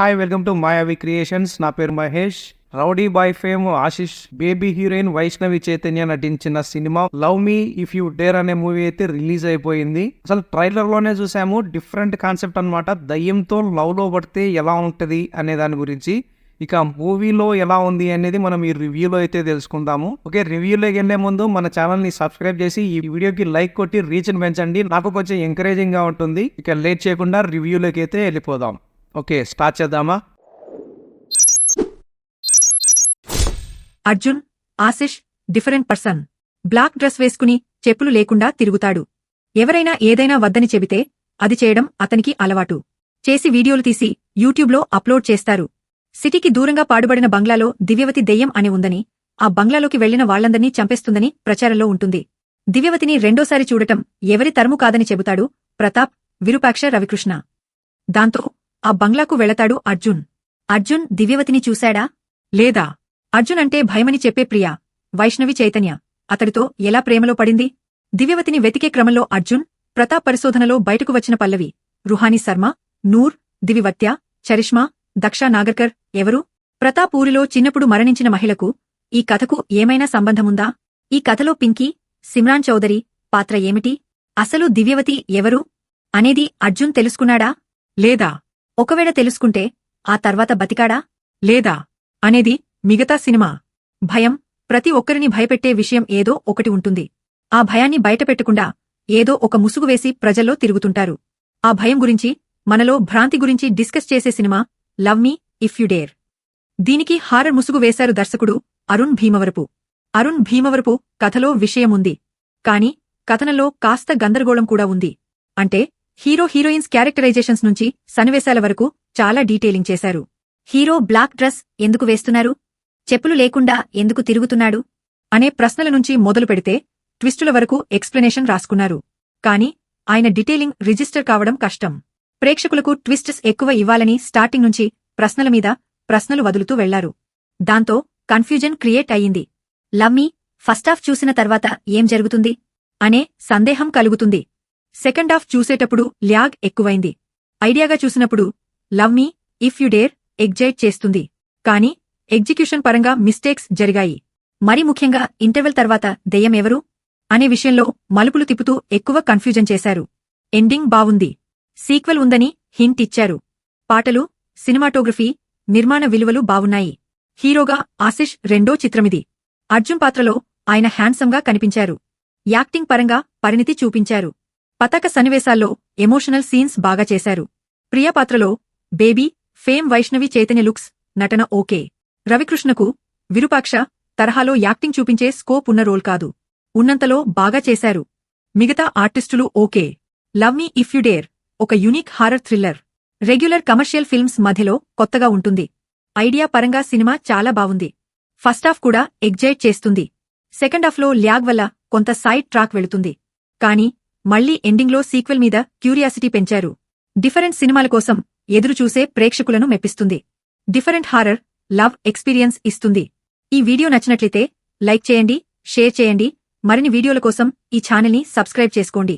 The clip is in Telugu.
Hi welcome to Mayavi creations నా పేరు Mahesh. Rowdy boy fame Ashish. Baby heroine Vaishnavi Chaitanya నటించిన cinema love me if you dare అనే మూవీ అయితే రిలీజ్ అయిపోయింది. అసలు ట్రైలర్లోనే చూసాము డిఫరెంట్ కాన్సెప్ట్ అనమాట దయ్యంతో లవ్లో పడితే ఎలా ఉంటది అనే దాని గురించి. ఇక మూవీలో ఎలా ఉంది అనేది మనం ఈ రివ్యూలో అయితే తెలుసుకుందాము. ఓకే రివ్యూలోకి వెళ్ళే ముందు మన ఛానల్ని సబ్స్క్రైబ్ చేసి ఈ వీడియోకి లైక్ కొట్టి రీచ్ పెంచండి. నాకు కొంచెం ఎంకరేజింగ్గా ఉంటుంది. ఇక లేట్ చేయకుండా రివ్యూలోకి అయితే వెళ్ళిపోదాం. ఓకే స్టార్ట్ చేద్దామా? Arjun Ashish different person. Black dress వేసుకుని చెప్పులు లేకుండా తిరుగుతాడు. ఎవరైనా ఏదైనా వద్దని చెబితే అది చేయడం అతనికి అలవాటు. చేసి వీడియోలు తీసి యూట్యూబ్లో అప్లోడ్ చేస్తారు. సిటీకి దూరంగా పాడుబడిన బంగ్లాలో దివ్యవతి దెయ్యం అని ఉందని ఆ బంగ్లాలోకి వెళ్ళిన వాళ్ళందర్నీ చంపేస్తుందని ప్రచారంలో ఉంటుంది. దివ్యవతిని రెండోసారి చూడటం ఎవరి తరము కాదని చెబుతాడు ప్రతాప్ విరూపాక్ష రవికృష్ణ. దాంతో ఆ బంగ్లాకు వెళతాడు అర్జున్. అర్జున్ దివ్యవతిని చూశాడా? లేదా? అర్జున్ అంటే భయమని చెప్పే ప్రియా వైష్ణవి చైతన్య. అతడితో ఎలా ప్రేమలో పడింది? దివ్యవతిని వెతికే క్రమంలో అర్జున్ ప్రతాప్ పరిశోధనలో బయటకు వచ్చిన పల్లవి రుహానీ శర్మ నూర్ దివివత్య చరిష్మా దక్షా నాగర్కర్ ఎవరు? ప్రతాప్ ఊరిలో చిన్నప్పుడు మరణించిన మహిళకు ఈ కథకు ఏమైనా సంబంధముందా? ఈ కథలో పింకీ సిమ్రాన్ చౌదరి పాత్ర ఏమిటి? అసలు దివ్యవతి ఎవరు? అనేది అర్జున్ తెలుసుకున్నాడా? లేదా? ఒకవేళ తెలుసుకుంటే ఆ తర్వాత బతికాడా? లేదా? అనేది మిగతా సినిమా. భయం ప్రతి ఒక్కరిని భయపెట్టే విషయం ఏదో ఒకటి ఉంటుంది. ఆ భయాన్ని బయటపెట్టకుండా ఏదో ఒక ముసుగు వేసి ప్రజల్లో తిరుగుతుంటారు. ఆ భయం గురించి మనలో భ్రాంతి గురించి డిస్కస్ చేసే cinema love me if you dare. దీనికి హారర్ ముసుగు వేశారు దర్శకుడు అరుణ్ భీమవరపు. అరుణ్ భీమవరపు కథలో విషయముంది. కాని కథనంలో కాస్త గందరగోళం కూడా ఉంది. అంటే హీరో హీరోయిన్స్ క్యారెక్టరైజేషన్స్ నుంచి సన్నివేశాల వరకు చాలా డీటెయిలింగ్ చేశారు. హీరో బ్లాక్ డ్రెస్ ఎందుకు వేస్తున్నారు? చెప్పులు లేకుండా ఎందుకు తిరుగుతున్నాడు? అనే ప్రశ్నల నుంచి మొదలు పెడితే ట్విస్టుల వరకు ఎక్స్ప్లెనేషన్ రాసుకున్నారు. కాని ఆయన డీటెయిలింగ్ రిజిస్టర్ కావడం కష్టం. ప్రేక్షకులకు ట్విస్ట్స్ ఎక్కువ ఇవ్వాలని స్టార్టింగ్ నుంచి ప్రశ్నల మీద ప్రశ్నలు వదులుతూ వెళ్ళారు. దాంతో కన్ఫ్యూజన్ క్రియేట్ అయ్యింది. లమ్మీ ఫస్టాఫ్ చూసిన తర్వాత ఏం జరుగుతుంది? అనే సందేహం కలుగుతుంది. సెకండ్ హాఫ్ చూసేటప్పుడు ల్యాగ్ ఎక్కువైంది. ఐడియాగా చూసినప్పుడు love me if you dare excite చేస్తుంది. కాని ఎగ్జిక్యూషన్ పరంగా మిస్టేక్స్ జరిగాయి. మరి ముఖ్యంగా ఇంటర్వెల్ తర్వాత దెయ్యం ఎవరు? అనే విషయంలో మలుపులు తిప్పుతూ ఎక్కువ కన్ఫ్యూజన్ చేశారు. ఎండింగ్ బావుంది. సీక్వెల్ ఉందని హింట్ ఇచ్చారు. పాటలు సినిమాటోగ్రఫీ నిర్మాణ విలువలు బావున్నాయి. హీరోగా ఆశిష్ రెండో చిత్రమిది. అర్జున్ పాత్రలో ఆయన హ్యాండ్సమ్గా కనిపించారు. యాక్టింగ్ పరంగా పరిణితి చూపించారు. పతాక సన్నివేశాల్లో ఎమోషనల్ సీన్స్ బాగా చేశారు. ప్రియా పాత్రలో baby fame Vaishnavi Chaitanya looks నటన ఓకే. రవికృష్ణకు విరూపాక్ష తరహాలో యాక్టింగ్ చూపించే స్కోప్ ఉన్న రోల్ కాదు. ఉన్నంతలో బాగా చేశారు. మిగతా ఆర్టిస్టులు okay. Love me if you dare ఒక unique horror thriller. Regular commercial films మధ్యలో కొత్తగా ఉంటుంది. ఐడియా పరంగా సినిమా చాలా బావుంది ఫస్టాఫ్ కూడా ఎగ్జైట్ చేస్తుంది. సెకండ్ హాఫ్లో ల్యాగ్ వల్ల కొంత సైడ్ ట్రాక్ వెళుతుంది. కానీ మళ్ళీ ఎండింగ్లో సీక్వెల్ మీద క్యూరియాసిటీ పెంచారు. డిఫరెంట్ సినిమాల కోసం ఎదురుచూసే ప్రేక్షకులను మెప్పిస్తుంది. డిఫరెంట్ హారర్ లవ్ ఎక్స్పీరియన్స్ ఇస్తుంది. ఈ వీడియో నచ్చినట్లయితే లైక్ చేయండి షేర్ చేయండి. మరిన్ని వీడియోల కోసం ఈ ఛానల్ని సబ్స్క్రైబ్ చేసుకోండి.